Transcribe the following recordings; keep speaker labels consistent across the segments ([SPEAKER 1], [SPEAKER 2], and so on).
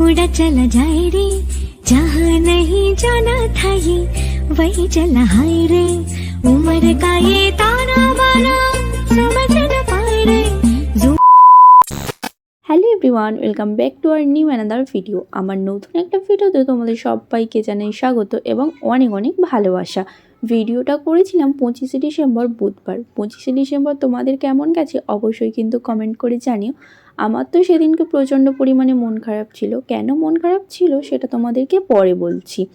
[SPEAKER 1] उड़ा चला जाए रे जहाँ नहीं जाना था ये वही चला हाय रे उम्र का ये ताना बाना समझ न पाए रे जो
[SPEAKER 2] hello everyone welcome back to our new another video আমার নতুন একটা ভিডিওতে তোমাদের সবাইকে জানাই স্বাগত এবং অনেক অনেক ভালোবাসা ভিডিওটা করেছিলাম পঁচিশে ডিসেম্বর বুধবার পঁচিশে ডিসেম্বর তোমাদের কেমন গেছে অবশ্যই কিন্তু কমেন্ট করে জানিও আমার তো সেদিনকে প্রচণ্ড পরিমাণে মন খারাপ ছিল। কেন মন খারাপ ছিল সেটা তোমাদেরকে পরে বলছি।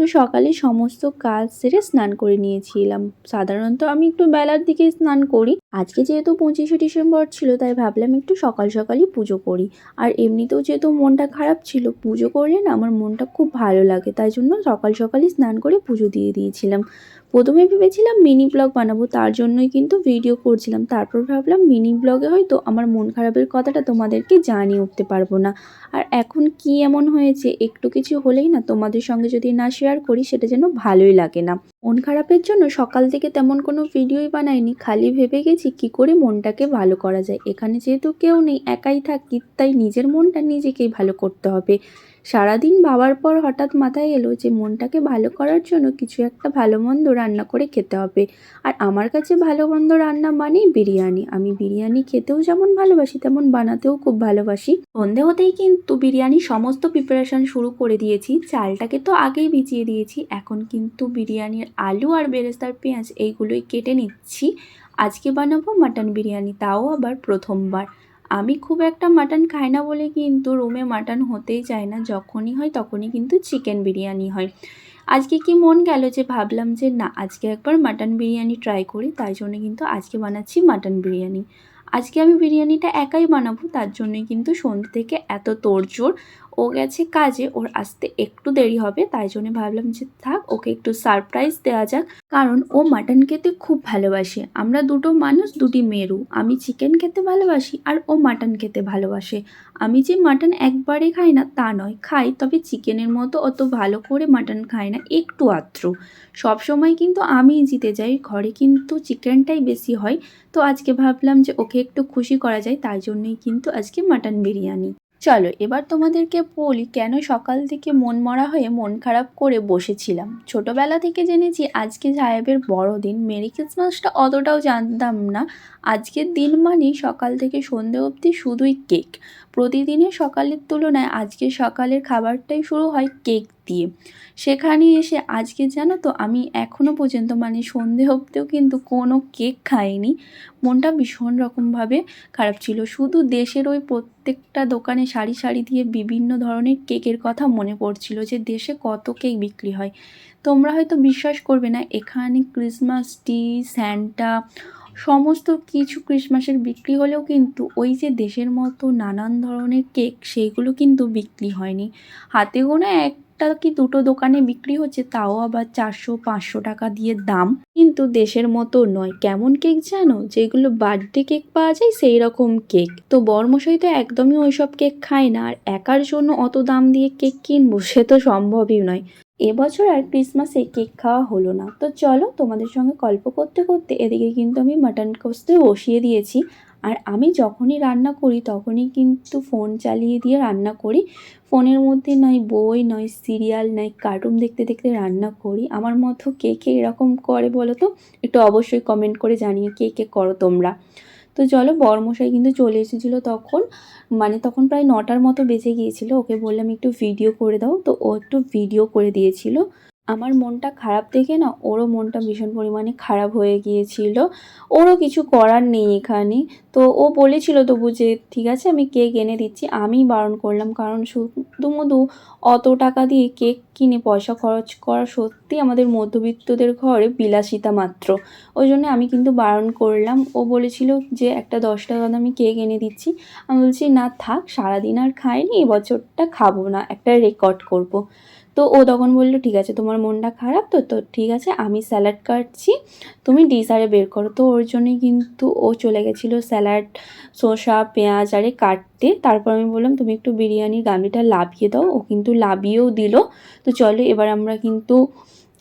[SPEAKER 2] তো সকালে সমস্ত কাজ সেরে স্নান করে নিয়েছিলাম। সাধারণত আমি একটু বেলার দিকে স্নান করি। আজকে যেহেতু পঁচিশে ডিসেম্বর ছিল, তাই ভাবলাম একটু সকাল সকালই পুজো করি। আর এমনিতেও যেহেতু মনটা খারাপ ছিল, পুজো করলে না আমার মনটা খুব ভালো লাগে। তাই জন্য সকাল সকালই স্নান করে পুজো দিয়ে দিয়েছিলাম। প্রথমে ভেবেছিলাম মিনি ব্লগ বানাবো, তার জন্যই কিন্তু ভিডিও করছিলাম। তারপর ভাবলাম মিনি ব্লগে হয়তো আমার মন খারাপের কথাটা তোমাদেরকে জানিয়ে উঠতে পারব না। আর এখন কি এমন হয়েছে, একটু কিছু হলেই না তোমাদের সঙ্গে যদি না শেয়ার করি সেটা যেন ভালোই লাগে না। মন খারাপের জন্য সকাল থেকে তেমন কোনো ভিডিওই বানাইনি, খালি ভেবে গেছি কি করে মনটাকে ভালো করা যায়। এখানে যেহেতু কেউ নেই, একাই থাকি, তাই নিজের মনটা নিজেকেই ভালো করতে হবে। সারাদিন ভাবার পর হঠাৎ মাথায় এলো যে মনটাকে ভালো করার জন্য কিছু একটা ভালো মন্দ রান্না করে খেতে হবে। আর আমার কাছে ভালো মন্দ রান্না মানেই বিরিয়ানি। আমি বিরিয়ানি খেতেও যেমন ভালোবাসি, তেমন বানাতেও খুব ভালোবাসি। সন্ধে হতেই কিন্তু বিরিয়ানি সমস্ত প্রিপারেশন শুরু করে দিয়েছি। চালটাকে তো আগেই ভিজিয়ে দিয়েছি। এখন কিন্তু বিরিয়ানির আলু আর বেরেস্তার পেঁয়াজ এইগুলোই কেটে নিচ্ছি। আজকে বানাবো মাটন বিরিয়ানি, তাও আবার প্রথমবার। আমি খুব একটা মাটন খাই না বলে কিন্তু রুমে মাটন হতেই চায় না। যখনই হয় তখনই কিন্তু চিকেন বিরিয়ানি হয়। আজকে কি মন গেল যে ভাবলাম যে না, আজকে একবার মাটন বিরিয়ানি ট্রাই করি, তাই জন্য কিন্তু আজকে বানাচ্ছি মাটন বিরিয়ানি। আজকে আমি বিরিয়ানিটা একাই বানাবো, তার জন্যই কিন্তু সন্ধ্যে থেকে এত তোড়জোড়। ও গেছে কাজে, ওর আসতে একটু দেরি হবে, তাই জন্য ভাবলাম যে থাক, ওকে একটু সারপ্রাইজ দেওয়া যাক, কারণ ও মাটন খেতে খুব ভালোবাসে। আমরা দুটো মানুষ, দুটি মেরু। আমি চিকেন খেতে ভালোবাসি আর ও মাটন খেতে ভালোবাসে। আমি যে মাটন একবারে খাই না, তা নয়। খাই, তবে চিকেনের মতো অত ভালো করে মাটন খাই না, একটু আত্র। সব সময় কিন্তু আমিই জিতে যাই, ঘরে কিন্তু চিকেনটাই বেশি হয়। তো আজকে ভাবলাম যে ওকে একটু খুশি করা যায়, তাই জন্যই কিন্তু আজকে মাটন বিরিয়ানি। চলো, এবার তোমাদেরকে বলি কেন সকাল থেকে মন মরা হয়ে মন খারাপ করে বসেছিলাম। ছোটবেলা থেকে জেনেছি আজকে সাহেবের বড়দিন মেরি ক্রিসমাসটা অতটাও জানতাম না। আজকের দিন মানেই সকাল থেকে সন্ধে অবধি শুধুই কেক। প্রতিদিনের সকালের তুলনায় আজকে সকালের খাবারটাই শুরু হয় কেক দিয়ে সেখানে এসে আজকে জানো তো আমি এখনও পর্যন্ত মানে সন্ধে অবধিও কিন্তু কোনো কেক খাইনি। মনটা ভীষণ রকমভাবে খারাপ ছিল। শুধু দেশের ওই প্রত্যেকটা দোকানে সারি সারি দিয়ে বিভিন্ন ধরনের কেকের কথা মনে পড়ছিল যে দেশে কত কেক বিক্রি হয়। তোমরা হয়তো বিশ্বাস করবে না, এখানে ক্রিসমাস ট্রি স্যান্টা, সমস্ত কিছু ক্রিসমাসের বিক্রি হলেও কিন্তু ওই যে দেশের মতো নানান ধরনের কেক সেইগুলো কিন্তু বিক্রি হয়নি। হাতে গোনা একটা কি দুটো দোকানে বিক্রি হচ্ছে তাও আবার চারশো, পাঁচশো টাকা দিয়ে দাম। কিন্তু দেশের মতো নয়। কেমন কেক জানো? যেগুলো বার্থডে কেক পাওয়া যায় সেই রকম কেক। তো বর্মশাই তো একদমই ওইসব কেক খায় না। আর একার জন্য অত দাম দিয়ে কেক কিনবো সে তো সম্ভবই নয়। এবছর আর ক্রিসমাসে কেক খাওয়া হলো না। তো চলো তোমাদের সঙ্গে গল্প করতে করতে এদিকে কিন্তু আমি মাটন কষতে বসিয়ে দিয়েছি। আর আমি যখনই রান্না করি, তখনই কিন্তু ফোন চালিয়ে দিয়ে রান্না করি। ফোনের মধ্যে নয় বই নয় সিরিয়াল নয় কার্টুন দেখতে দেখতে রান্না করি। আমার মতো কে কে এরকম করে বলো তো? একটু অবশ্যই কমেন্ট করে জানিয়ে কে কে করো তোমরা। তো চলো, বরমশাই কিন্তু চলে এসেছিল তখন। মানে তখন প্রায় নটার মতো বেজে গিয়েছিল। ওকে বললাম, একটু ভিডিও করে দাও। তো ও একটু ভিডিও করে দিয়েছিল। আমার মনটা খারাপ দেখে না ওরও মনটা ভীষণ পরিমাণে খারাপ হয়ে গিয়েছিল। ওরও কিছু করার নেই এখানে। তো ও বলেছিল তবু যে, ঠিক আছে, আমি কেক এনে দিচ্ছি। আমি বারণ করলাম, কারণ শুধু মধু অত টাকা দিয়ে কেক কিনে পয়সা খরচ করা সত্যি আমাদের মধ্যবিত্তদের ঘরে বিলাসিতা মাত্র। ওই জন্য আমি কিন্তু বারণ করলাম। ও বলেছিল যে, একটা দশ টাকা দামি কেক এনে দিচ্ছি। আমি বলছি, না থাক, সারাদিন আর খাইনি এবছরটা খাব না, একটা রেকর্ড করব। তো ও তখন বলল, ঠিক আছে, তোমার মনটা খারাপ তো তো ঠিক আছে, আমি স্যালাড কাটছি, তুমি ডিসারে বের করো। তো ওর জন্যই কিন্তু ও চলে গেছিল স্যালাড শসা, পেঁয়াজ, আরে কাটতে। তারপর আমি বললাম, তুমি একটু বিরিয়ানির গামলিটা লাভিয়ে দাও। ও কিন্তু লাভিয়েও দিল। তো চলো, এবার আমরা কিন্তু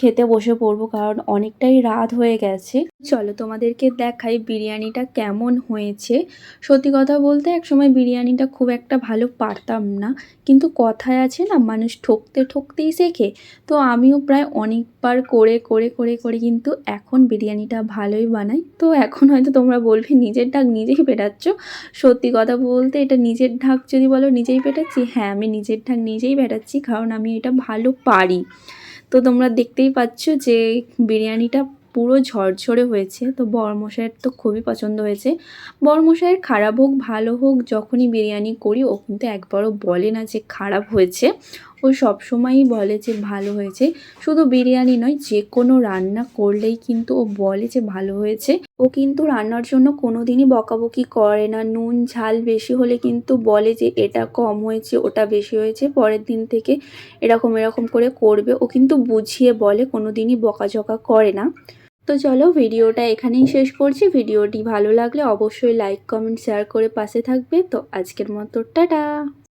[SPEAKER 2] খেতে বসে পড়ব, কারণ অনেকটাই রাত হয়ে গেছে। চলো তোমাদেরকে দেখাই বিরিয়ানিটা কেমন হয়েছে। সত্যি কথা বলতে একসময় বিরিয়ানিটা খুব একটা ভালো পারতাম না, কিন্তু কথায় আছে না, মানুষ ঠকতে ঠকতেই শেখে। তো আমিও প্রায় অনেকবার করে করে করে করে কিন্তু এখন বিরিয়ানিটা ভালোই বানাই। তো এখন হয়তো তোমরা বলবে, নিজের ঢাক নিজেই পেটাচ্ছ? সত্যি কথা বলতে এটা নিজের ঢাক যদি বলো নিজেই পেটাচ্ছি? হ্যাঁ আমি নিজের ঢাক নিজেই পেটাচ্ছি, কারণ আমি এটা ভালো পারি। তো তোমরা দেখতেই পাচ্ছ যে বিরিয়ানিটা পুরো ঝরঝরে হয়েছে। তো বরমশাইয়ের তো খুবই পছন্দ হয়েছে। বরমশাইয়ের খারাপ হোক, ভালো হোক, যখনই বিরিয়ানি করি, ও কিন্তু একবারও বলে না যে খারাপ হয়েছে। ও সবসময়ই বলে যে ভালো হয়েছে। শুধু বিরিয়ানি নয়, যে কোনো রান্না করলেই কিন্তু ও বলে যে ভালো হয়েছে। ও কিন্তু রান্নার জন্য কোনো দিনই বকাবকি করে না। নুন, ঝাল বেশি হলে কিন্তু বলে যে এটা কম হয়েছে, ওটা বেশি হয়েছে, পরের দিন থেকে এরকম এরকম করে করবে। ও কিন্তু বুঝিয়ে বলে কোনো দিনই বকাঝকা করে না। তো চলো ভিডিওটা এখানেই শেষ করছি। ভিডিওটি ভালো লাগলে অবশ্যই লাইক কমেন্ট শেয়ার করে পাশে থাকবে। তো আজকের মতো, টাটা!